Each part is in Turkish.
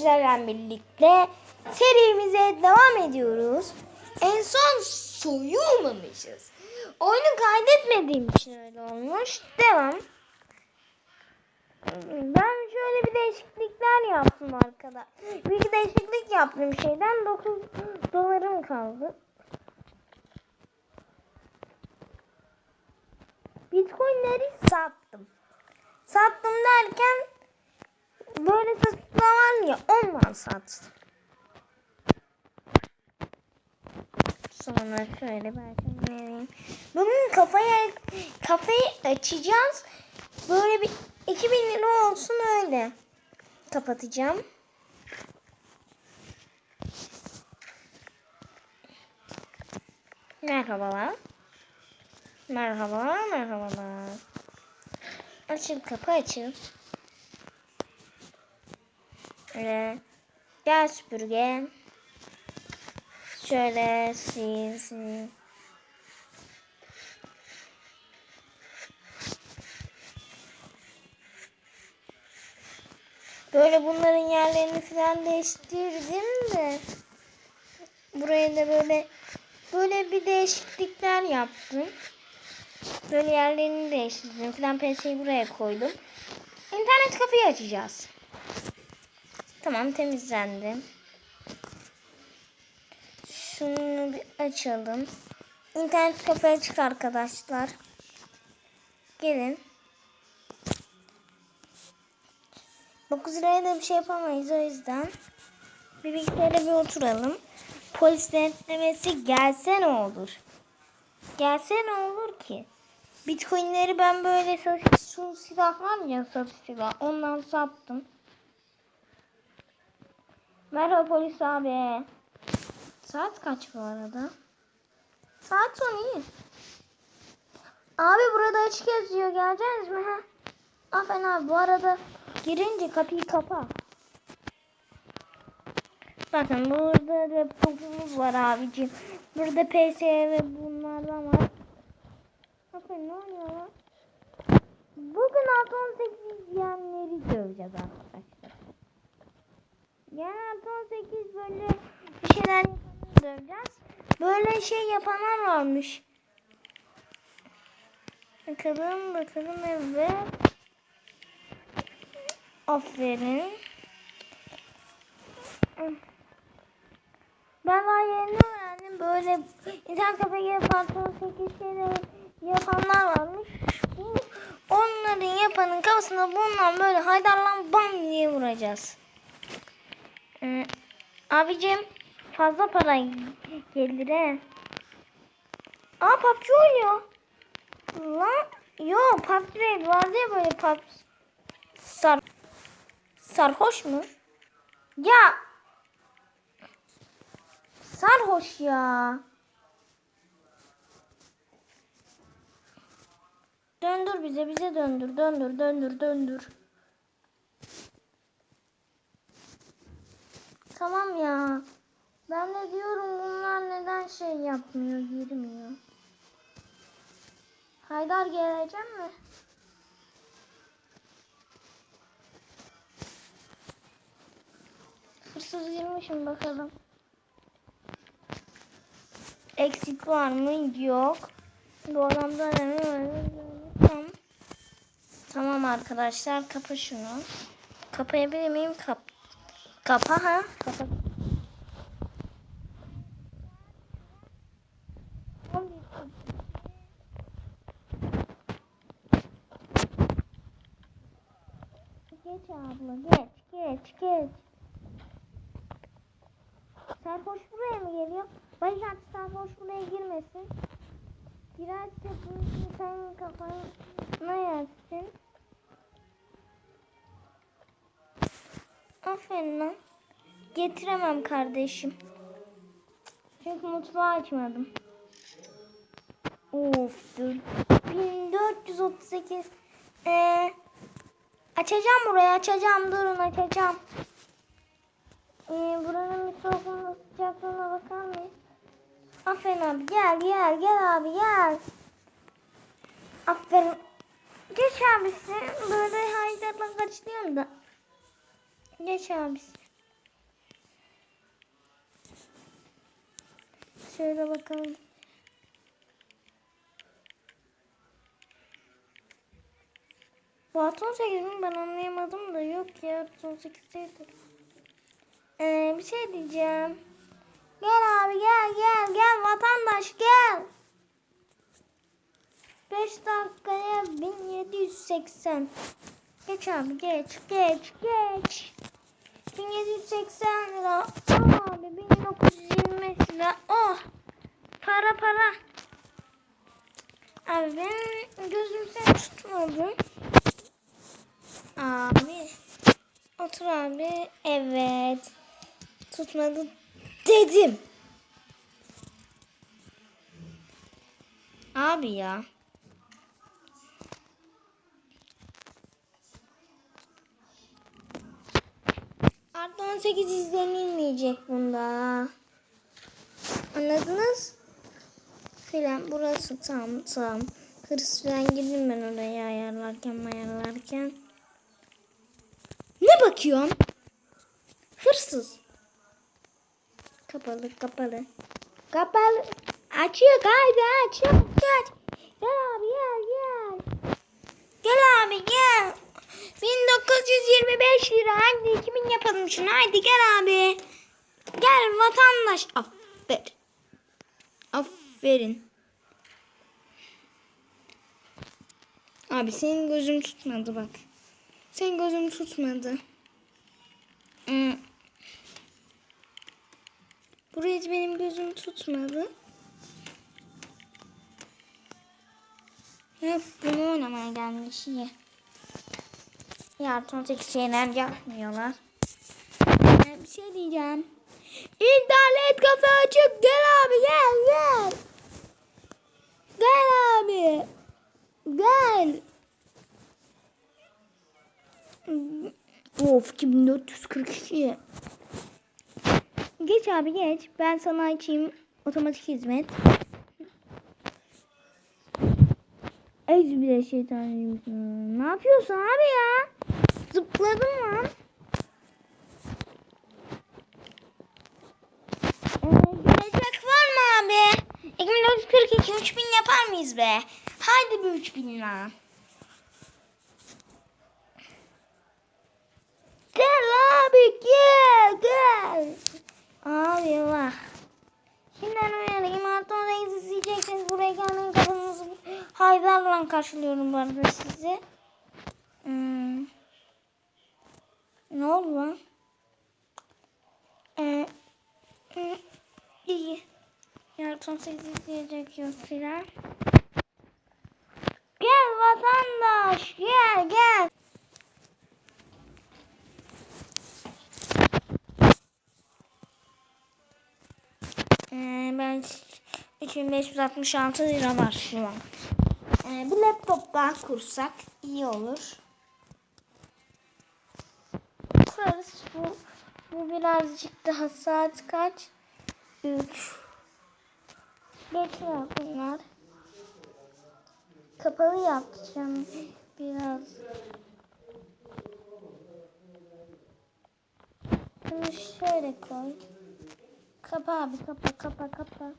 sizlerle birlikte serimize devam ediyoruz. En son soyulmamışız. Oyunu kaydetmediğim için öyle olmuş. Devam. Ben şöyle bir değişiklikler yaptım arkada. Bir değişiklik yaptım şeyden 9 dolarım kaldı. Bitcoinleri sattım. Sattım derken böyle satışlar var ya ondan sattım. Sonra şöyle belki vereyim. Bunun kafaya kafayı açacağız. Böyle bir 2000 lira olsun öyle. Kapatacağım. Merhabalar. Merhabalar, merhabalar. Açın kapı açın. Öyle. Gel süpürge. Şöyle sil. Böyle bunların yerlerini falan değiştirdim de. Buraya da böyle böyle bir değişiklikler yaptım. Böyle yerlerini değiştirdim falan PC'yi buraya koydum. İnternet kafeyi açacağız. Tamam temizlendi. Şunu bir açalım. İnternet kafe açık arkadaşlar. Gelin. 9 liraya da bir şey yapamayız o yüzden. Bir bilgisayara bir oturalım. Polis denetlemesi gelse ne olur? Gelse ne olur ki? Bitcoinleri ben böyle satış su silah var ya satış silah ondan sattım. Merhaba polis abi. Saat kaç bu arada? Saat son iyi. Abi burada açık yazıyor. Geleceğiz mi? Ha? Aferin abi bu arada girince kapıyı kapa. Bakın burada laptopumuz var abicim. Burada PC ve bunlardan var. Bakın ne oluyor lan? Bugün 6-18 izleyenleri döveceğiz arkadaşlar. Yani 6-18 böyle bir şeyler döveceğiz. Böyle şey yapanlar varmış. Bakalım bakalım evet. Aferin. Ben daha yeni öğrendim. Böyle internet kafeye girip pantolon 8 şeyleri yapanlar varmış. Onların yapanın kafasına bundan böyle haydarlan bam diye vuracağız. Abicim fazla para gelir he. Aa PUBG oynuyor. Lan yo PUBG değil vardı ya böyle PUBG. Sar sarhoş mu? Ya sarhoş ya. Döndür bize bize döndür döndür döndür döndür. Tamam ya. Ben de diyorum bunlar neden şey yapmıyor, girmiyor. Haydar gelecek mi? Hırsız girmişim bakalım. Eksik var mı? Yok. Bu adamda ne var? Tamam. Tamam arkadaşlar kapa şunu. Kapayabilir miyim? Kap kapa ha. Kapa. Geç abla geç geç geç. Sarhoş buraya mı geliyor? Bayşat sarhoş buraya girmesin. Girerse bunu senin kafana yersin. Aferin lan. Getiremem kardeşim. Çünkü mutfağı açmadım. Of dur. 1438. Ee, açacağım burayı açacağım. Durun açacağım. Ee, buranın bir soğukluğuna sıcaklığına bakar mıyız? Aferin abi gel gel gel abi gel. Aferin. Geç abisi. Böyle haydarla kaçlıyorum da. Geç abi. Şöyle bakalım. Bu 18 mi ben anlayamadım da yok ya 18 değildir. Ee, bir şey diyeceğim. Gel abi gel gel gel vatandaş gel. 5 dakikaya 1780. Geç abi geç geç geç. 1780 lira. Abi 1925 lira. Oh. Para para. Abi benim gözüm sen tutmadı. Abi. Otur abi. Evet. Tutmadı dedim. Abi ya. Artı 18 izlenilmeyecek bunda. Anladınız? Filan burası tam tam. Hırs falan girdim ben oraya ayarlarken ayarlarken. Ne bakıyorsun? Hırsız. Kapalı kapalı. Kapalı. Açıyor haydi aç. Çabuk aç. Gel abi gel gel. Gel abi gel. 1925 lira. Hadi kimin yapalım şunu? Haydi gel abi. Gel vatandaş. Aferin. Aferin. Abi senin gözün tutmadı bak. Senin gözün tutmadı. Hmm. Buraya hiç benim gözüm tutmadı. Hep bunu oynamaya gelmiş iyi. Yardım 18 şeyler yapmıyorlar. Ben bir şey diyeceğim. İnternet kafe açık. Gel abi gel gel. Gel abi. Gel. Of 2442. Geç abi geç. Ben sana açayım otomatik hizmet. Euzubillahimineşşeytanirracim. Ne yapıyorsun abi ya? Zıpladım lan. Gelecek var mı abi? 2442 3000 yapar mıyız be? Haydi bir 3000 lan. Gel abi gel gel. Abi bak. Şimdiden uyarayım. 18 izleyeceksiniz. Buraya gelmeyin kapınızı haydarla karşılıyorum bu arada sizi. Hmm. Ne oldu lan? Ee, iyi. Yardım 18 izleyecek yok filan. Gel vatandaş gel gel. Ee, ben 3566 lira var şu an. Ee, bir laptop daha kursak iyi olur. Kurarız. Bu, bu birazcık daha saat kaç? 3. Geçiyor bunlar. Kapalı yapacağım biraz. Bunu şöyle koy. Kapa abi kapa kapa kapa.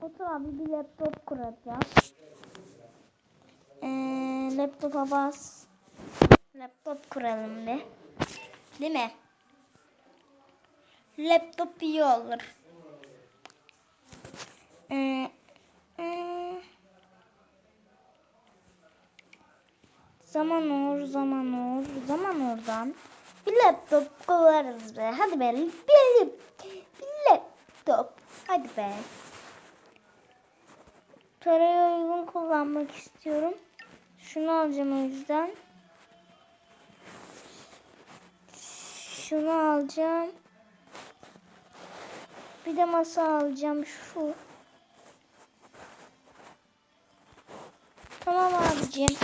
Otur abi bir laptop kuracağız. Ee, laptopa bas. Laptop kuralım bir. Değil mi? Laptop iyi olur. Ee, hmm. Zaman olur, zaman olur, zaman oradan. Bir laptop kullanırız be. Hadi be. Bir, bir laptop. Hadi be. Parayı uygun kullanmak istiyorum. Şunu alacağım o yüzden. Şunu alacağım. Bir de masa alacağım şu. Tamam abicim.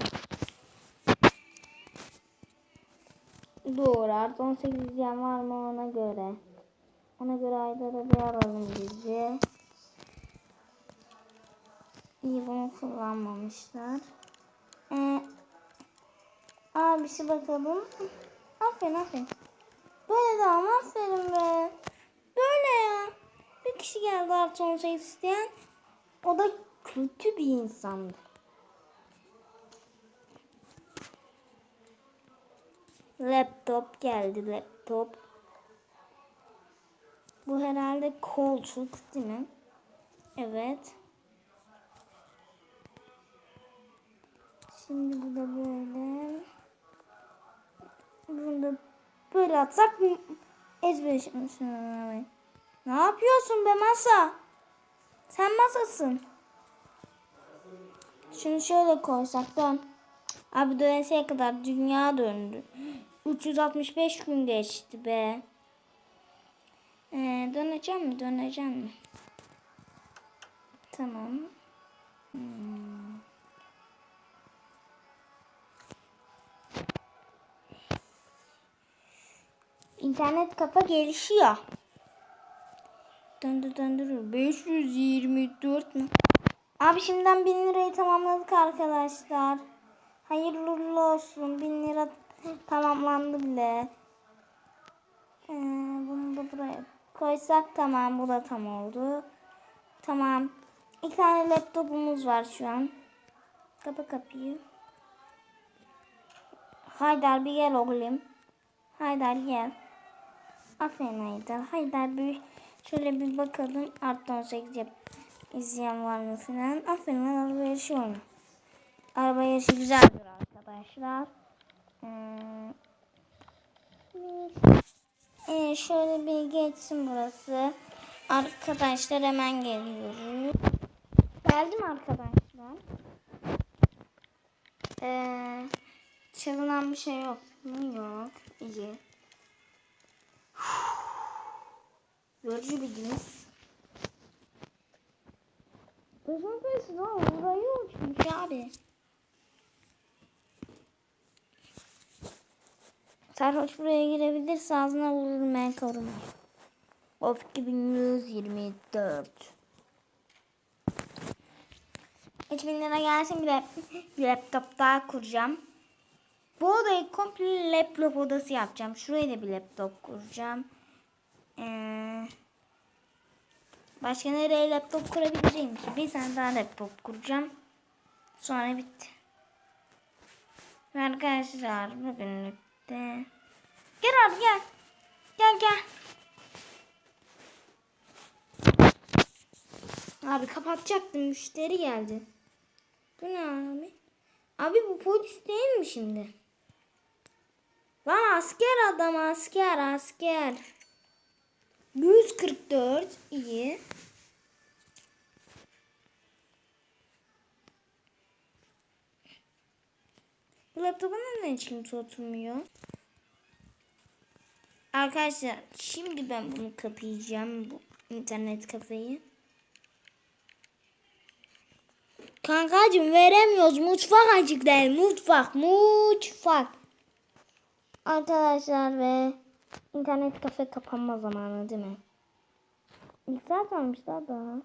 Doğru artı 18 izleyen var mı ona göre. Ona göre ayda bir aralım bizi. İyi bunu kullanmamışlar. Ee, abisi bakalım. Aferin aferin. Böyle devam aferin be. Böyle ya. Bir kişi geldi artı 18 isteyen. O da kötü bir insandı. Laptop geldi laptop. Bu herhalde koltuk değil mi? Evet. Şimdi bu da böyle. Bunu da böyle atsak mı? Ezber şimdi. Ne yapıyorsun be masa? Sen masasın. Şunu şöyle koysak dön. Abi döneseye kadar dünya döndü. 365 gün geçti be. Ee, döneceğim mi? Döneceğim mi? Tamam. Hmm. İnternet kafa gelişiyor. Döndür döndür. 524 mü? Abi şimdiden 1000 lirayı tamamladık arkadaşlar. Hayırlı olsun. 1000 lira tamamlandı bile. Ee, bunu da buraya koysak tamam. Bu da tam oldu. Tamam. İki tane laptopumuz var şu an. Kapa kapıyı. Haydar bir gel oğlum. Haydar gel. Aferin Haydar. Haydar bir şöyle bir bakalım. Artı 18 yap. İzleyen var mı filan. Aferin lan araba yarışı oyna. Araba yarışı güzeldir arkadaşlar. Ee, ee, şöyle bir geçsin burası. Arkadaşlar hemen geliyoruz. Geldim arkadaşlar. Ee, çalınan bir şey yok? Yok. İyi. Yorucu gün. Gözüm kayısı lan. Burayı uçmuş abi. Sarhoş buraya girebilirse ağzına vururum ben korumay. Of 2124. 3000 lira gelsin bir laptop daha kuracağım. Bu odayı komple laptop odası yapacağım. Şuraya da bir laptop kuracağım. Ee, başka nereye laptop kurabilirim ki? Bir tane daha laptop kuracağım. Sonra bitti. Arkadaşlar bugünlük de. Gel abi gel. Gel gel. Abi kapatacaktım müşteri geldi. Bu ne abi? Abi bu polis değil mi şimdi? Lan asker adam asker asker. 144 iyi. Bu laptopa neden hiç oturmuyor? Arkadaşlar şimdi ben bunu kapayacağım bu internet kafayı. Kankacım veremiyoruz. Mutfak açık değil. Mutfak. Mutfak. Arkadaşlar ve internet kafe kapanma zamanı değil mi? İlk saat almışlar daha.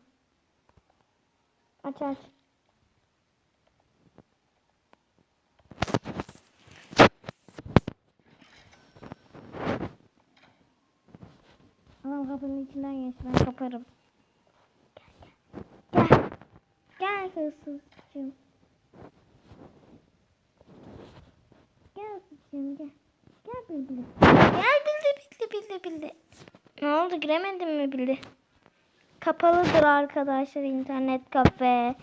Aç aç. Adam kapının içinden geç ben kaparım. Gel gel. Gel hırsızcığım. Gel hırsızcığım gel. Gel bildi. Gel bildi bildi bildi. Ne oldu giremedim mi bildi? Kapalıdır arkadaşlar internet kafe.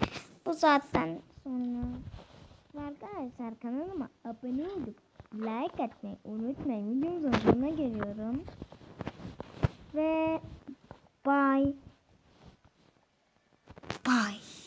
Bu zaten sonra. Arkadaşlar kanalıma abone olup like atmayı unutmayın. Videomuzun sonuna geliyorum. Ve bye. Bye.